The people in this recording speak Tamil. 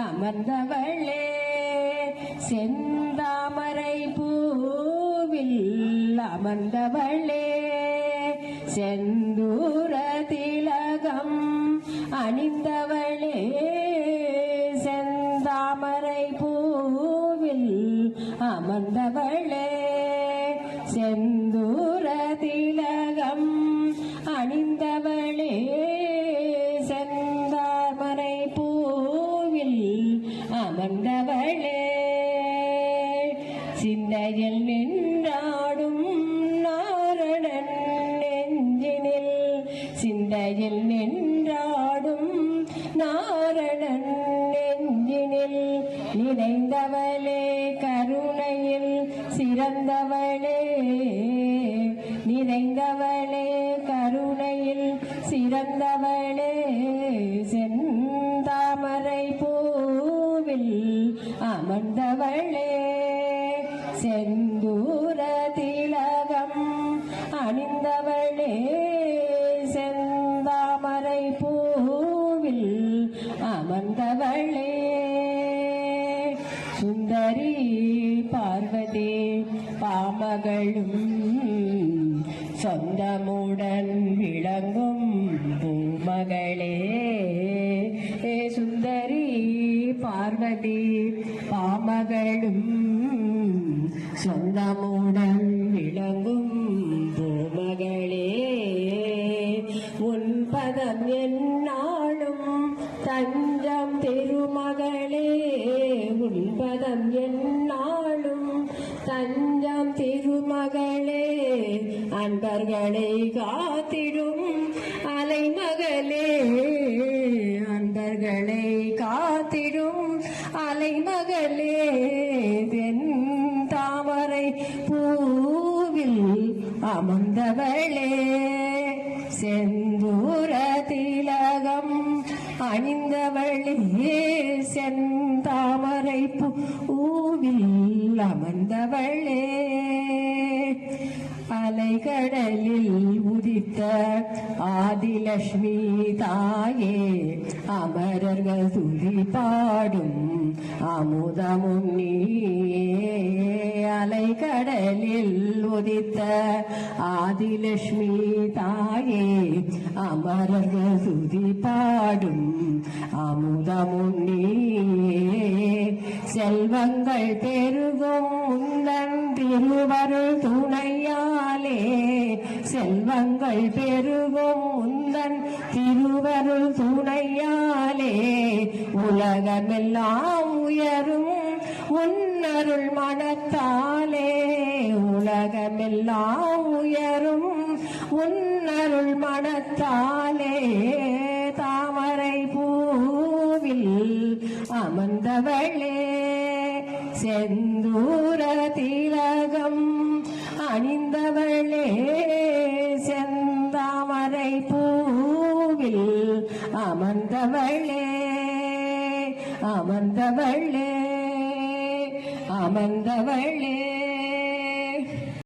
அமர்ந்தவளே. செந்தாமரை பூவில் அமர்ந்தவளே. செந்தூர திலகம் அணிந்தவளே. செந்தாமரை பூவில் அமர்ந்தவளே. செந்தூர திலகம் அணிந்த சிந்தையில் நின்றாடும் நாரணன் நெஞ்சினில். சிந்தையில் நின்றாடும் நாரணன் நெஞ்சினில். நினைந்தவளே கருணையில் சிறந்தவளே. நிறைந்தவளே கருணையில் சிறந்தவளே. செந்தாமரை பூவில் அமர்ந்தவளே. செந்தூர திலகம் அணிந்தவளே செந்தாமரை பூவில் அமர்ந்தவளே. சுந்தரி பார்வதி பாமகளும் சொந்தமுடன் விளங்கும் பூமகளே. ஏ சுந்தரி பார்வதி சொந்தமுடன் விளங்கும் பூமகளே உன் பதம் என்னாலும் தஞ்சம் திருமகளே உன் பதம் என்னாலும் தஞ்சம் திருமகளே அன்பர்களை காத்திடும் அலைமகளே அன்பர்களை காத்திடும் அலைமகளே. அமர்ந்தவளே செந்தூர திலகம் அணிந்தவளே செந்தாமரை பூவில் அமர்ந்தவளே. அலைகடலில் உதித்த ஆதிலட்சுமி தாயே அமரர்கள் துதி பாடும் அமுதமும் நீயே அலைகடலில் உதித்த ஆதிலட்சுமி தாயே அமரர்கள் துதி பாடும் அமுதமும் நீயே செல்வங்கள் பெருகும் செல்வங்கள் பெருகும் உந்தன் திருவருள் துணையாலே. உலகமெல்லாம் உயரும் உன்னருள் மனத்தாலே. உலகமெல்லாம் உயரும் உன்னருள் மனத்தாலே. தாமரை பூவில் அமர்ந்தவளே. செந்தூர திலகம் அணிந்தவளே. அமர்ந்தவளே அமர்ந்தவளே அமர்ந்தவளே.